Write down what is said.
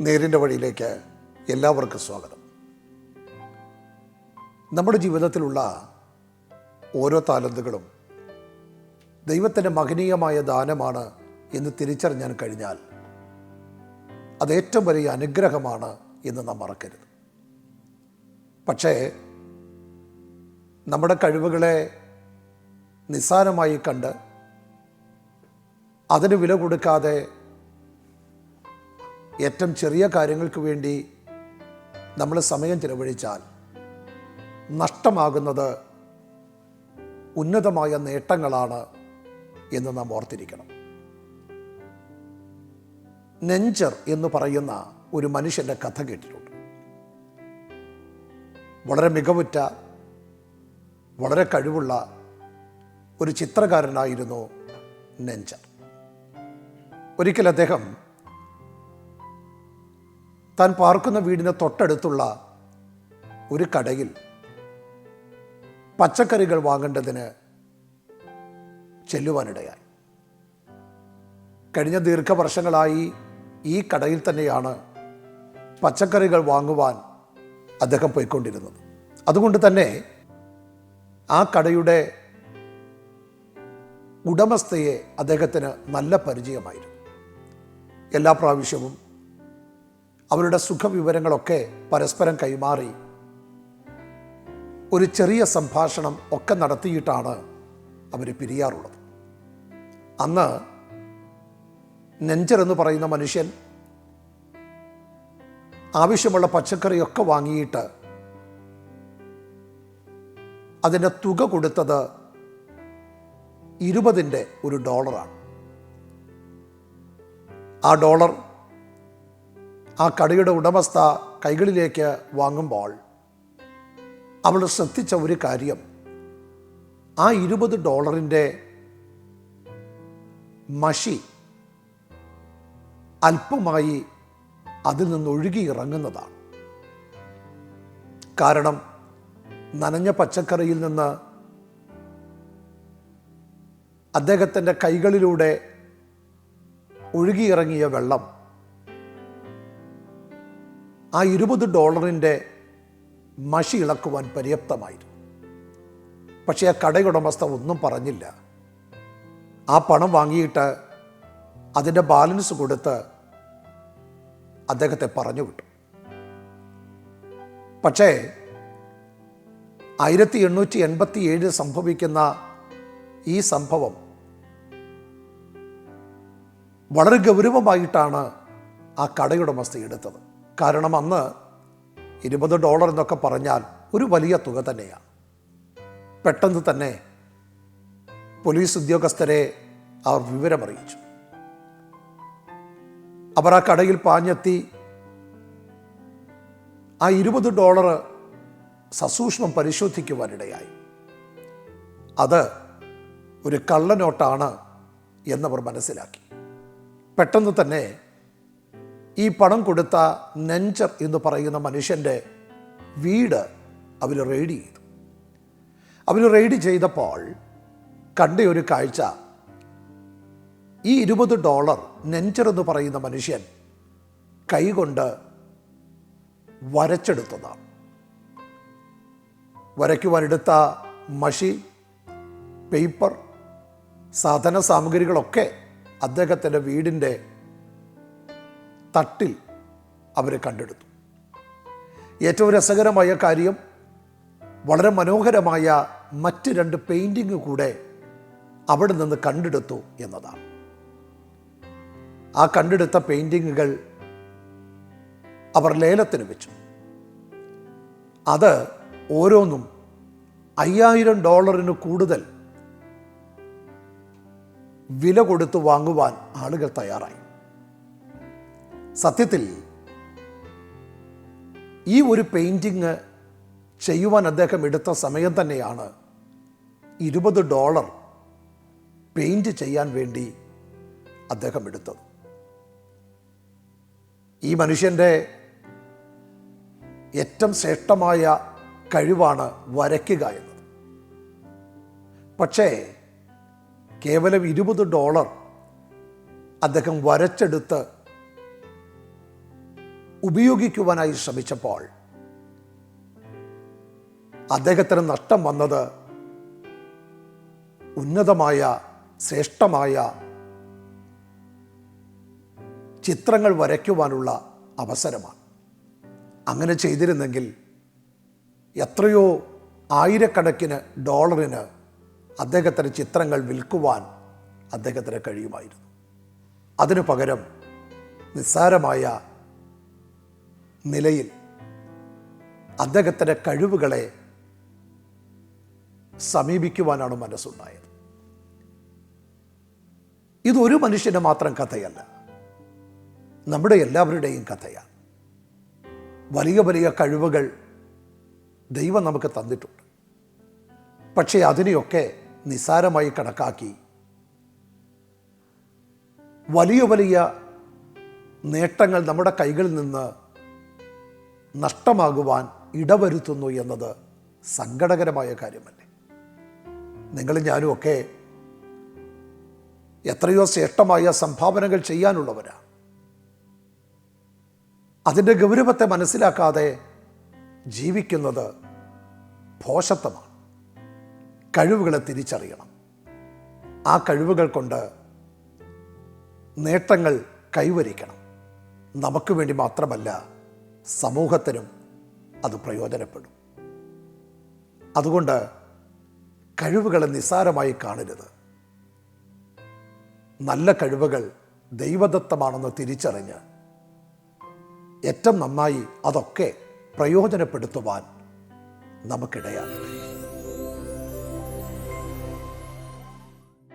നേരിന്റെ വഴിയിലേക്ക് എല്ലാവർക്കും സ്വാഗതം. നമ്മുടെ ജീവിതത്തിലുള്ള ഓരോ താലന്തുകളും ദൈവത്തിന്റെ മഹനീയമായ ദാനമാണ് എന്ന് തിരിച്ചറിഞ്ഞാൽ കഴിഞ്ഞാൽ അത് ഏറ്റവും വലിയ അനുഗ്രഹമാണ് എന്ന് നാം മറക്കരുത്. പക്ഷേ നമ്മുടെ കഴിവുകളെ നിസ്സാരമായി കണ്ട് അതിന് വില കൊടുക്കാതെ ഏറ്റവും ചെറിയ കാര്യങ്ങൾക്ക് വേണ്ടി നമ്മൾ സമയം ചിലവഴിച്ചാൽ നഷ്ടമാകുന്നത് ഉന്നതമായ നേട്ടങ്ങളാണ് എന്ന് നാം ഓർത്തിരിക്കണം. നെഞ്ചർ എന്ന് പറയുന്ന ഒരു മനുഷ്യന്റെ കഥ കേട്ടിട്ടുണ്ട്. വളരെ മികവുറ്റ വളരെ കഴിവുള്ള ഒരു ചിത്രകാരനായിരുന്നു നെഞ്ചർ. ഒരിക്കൽ അദ്ദേഹം താൻ പാർക്കുന്ന വീടിന് തൊട്ടടുത്തുള്ള ഒരു കടയിൽ പച്ചക്കറികൾ വാങ്ങേണ്ടതിന് ചെല്ലുവാനിടയായി. കഴിഞ്ഞ ദീർഘവർഷങ്ങളായി ഈ കടയിൽ തന്നെയാണ് പച്ചക്കറികൾ വാങ്ങുവാൻ അദ്ദേഹം പോയിക്കൊണ്ടിരുന്നത്. അതുകൊണ്ട് തന്നെ ആ കടയുടെ ഉടമസ്ഥയെ അദ്ദേഹത്തിന് നല്ല പരിചയമായിരുന്നു. എല്ലാ പ്രാവശ്യവും അവരുടെ സുഖവിവരങ്ങളൊക്കെ പരസ്പരം കൈമാറി. ഒരു ചെറിയ സംഭാഷണം ഒക്കെ നടത്തിയിട്ടാണ് അവർ പിരിയാറുള്ളത്. അന്ന് നെഞ്ചർ എന്ന് പറയുന്ന മനുഷ്യൻ ആവശ്യമുള്ള പച്ചക്കറിയൊക്കെ വാങ്ങിയിട്ട് അതിന്റെ തുക കൊടുത്തത് ഇരുപതിന്റെ ഒരു ഡോളറാണ്. ആ ഡോളർ ആ കടയുടെ ഉടമസ്ഥ കൈകളിലേക്ക് വാങ്ങുമ്പോൾ അവൾ ശ്രദ്ധിച്ച ഒരു കാര്യം. ആ ഇരുപത് ഡോളറിന്റെ മഷി അല്പമായി അതിൽ നിന്ന് ഒഴുകി ഇറങ്ങുന്നതാണ്. കാരണം നനഞ്ഞ പച്ചക്കറിയിൽ നിന്ന് അദ്ദേഹത്തിന്റെ കൈകളിലൂടെ ഒഴുകിയിറങ്ങിയ വെള്ളം ആ ഇരുപത് ഡോളറിന്റെ മഷി ഇളക്കുവാൻ പര്യാപ്തമായിരുന്നു. പക്ഷേ ആ കടയുടമസ്ഥ ഒന്നും പറഞ്ഞില്ല. ആ പണം വാങ്ങിയിട്ട് അതിന്റെ ബാലൻസ് കൊടുത്ത് അദ്ദേഹത്തെ പറഞ്ഞു വിട്ടു. പക്ഷേ ആയിരത്തി എണ്ണൂറ്റി എൺപത്തി ഏഴ് സംഭവിക്കുന്ന ഈ സംഭവം വളരെ ഗൗരവമായിട്ടാണ് ആ കടയുടമസ്ഥ എടുത്തത്. കാരണം അന്ന് ഇരുപത് ഡോളർ എന്നൊക്കെ പറഞ്ഞാൽ ഒരു വലിയ തുക തന്നെയാണ്. പെട്ടെന്ന് തന്നെ പോലീസ് ഉദ്യോഗസ്ഥരെ അവർ വിവരമറിയിച്ചു. അവർ ആ കടയിൽ പാഞ്ഞെത്തി ആ ഇരുപത് ഡോളർ സസൂക്ഷ്മം പരിശോധിക്കുവാനിടയായി. അത് ഒരു കള്ളനോട്ടാണ് എന്നവർ മനസ്സിലാക്കി. പെട്ടെന്ന് തന്നെ ഈ പണം കൊടുത്ത നെഞ്ചർ എന്ന് പറയുന്ന മനുഷ്യന്റെ വീട് അവർ റെയ്ഡ് ചെയ്തു. അവർ റെയ്ഡ് ചെയ്തപ്പോൾ കണ്ട ഒരു കാഴ്ച. ഈ ഇരുപത് ഡോളർ നെഞ്ചർ എന്ന് പറയുന്ന മനുഷ്യൻ കൈകൊണ്ട് വരച്ചെടുത്തതാണ്. വരയ്ക്കുവാനെടുത്ത മഷി പേപ്പർ സാധന സാമഗ്രികളൊക്കെ അദ്ദേഹത്തിന്റെ വീടിന്റെ തട്ടിൽ അവരെ കണ്ടെടുത്തു. ഏറ്റവും രസകരമായ കാര്യം വളരെ മനോഹരമായ മറ്റ് രണ്ട് പെയിന്റിങ് കൂടെ അവിടെ നിന്ന് കണ്ടെടുത്തു എന്നതാണ്. ആ കണ്ടെടുത്ത പെയിന്റിങ്ങുകൾ അവർ ലേലത്തിന് വെച്ചു. അത് ഓരോന്നും അയ്യായിരം ഡോളറിന് കൂടുതൽ വില കൊടുത്ത് വാങ്ങുവാൻ ആളുകൾ തയ്യാറായി. സത്യത്തിൽ ഈ ഒരു പെയിന്റിങ് ചെയ്യുവാൻ അദ്ദേഹം എടുത്ത സമയം തന്നെയാണ് ഇരുപത് ഡോളർ പെയിന്റ് ചെയ്യാൻ വേണ്ടി അദ്ദേഹം എടുത്തത്. ഈ മനുഷ്യന്റെ ഏറ്റവും ശ്രേഷ്ഠമായ കഴിവാണ് വരയ്ക്കുക എന്നത്. പക്ഷേ കേവലം ഇരുപത് ഡോളർ അദ്ദേഹം വരച്ചെടുത്ത് ഉപയോഗിക്കുവാനായി ശ്രമിച്ചപ്പോൾ അദ്ദേഹത്തിന് നഷ്ടം വന്നത് ഉന്നതമായ ശ്രേഷ്ഠമായ ചിത്രങ്ങൾ വരയ്ക്കുവാനുള്ള അവസരമാണ്. അങ്ങനെ ചെയ്തിരുന്നെങ്കിൽ എത്രയോ ആയിരക്കണക്കിന് ഡോളറിന് അദ്ദേഹത്തിന്റെ ചിത്രങ്ങൾ വിൽക്കുവാൻ അദ്ദേഹത്തിന് കഴിയുമായിരുന്നു. അതിനു പകരം നിസ്സാരമായ നിലയിൽ അദ്ദേഹത്തിന്റെ കഴിവുകളെ സമീപിക്കുവാനാണ് മനസ്സുണ്ടായത്. ഇതൊരു മനുഷ്യന്റെ മാത്രം കഥയല്ല. നമ്മുടെ എല്ലാവരുടെയും കഥയാണ്. വലിയ വലിയ കഴിവുകൾ ദൈവം നമുക്ക് തന്നിട്ടുണ്ട്. പക്ഷേ അതിനെയൊക്കെ നിസാരമായി കണക്കാക്കി വലിയ വലിയ നേട്ടങ്ങൾ നമ്മുടെ കൈകളിൽ നിന്ന് നഷ്ടമാകുവാൻ ഇടവരുത്തുന്നു എന്നത് സങ്കടകരമായ കാര്യമല്ലേ? നിങ്ങളും ഞാനും ഒക്കെ എത്രയോ ശ്രേഷ്ഠമായ സംഭാവനകൾ ചെയ്യാനുള്ളവരാണ് അതിന്റെ ഗൗരവത്തെ മനസ്സിലാക്കാതെ ജീവിക്കുന്നത് ഭോഷത്വമാണ് കഴിവുകളെ തിരിച്ചറിയണം. ആ കഴിവുകൾ കൊണ്ട് നേട്ടങ്ങൾ കൈവരിക്കണം. നമുക്ക് വേണ്ടി മാത്രമല്ല സമൂഹത്തിനും അത് പ്രയോജനപ്പെടും. അതുകൊണ്ട് കഴിവുകളെ നിസ്സാരമായി കാണരുത്. നല്ല കഴിവുകൾ ദൈവദത്തമാണെന്ന് തിരിച്ചറിഞ്ഞ് ഏറ്റവും നന്നായി അതൊക്കെ പ്രയോജനപ്പെടുത്തുവാൻ നമുക്കിടയാകട്ടെ.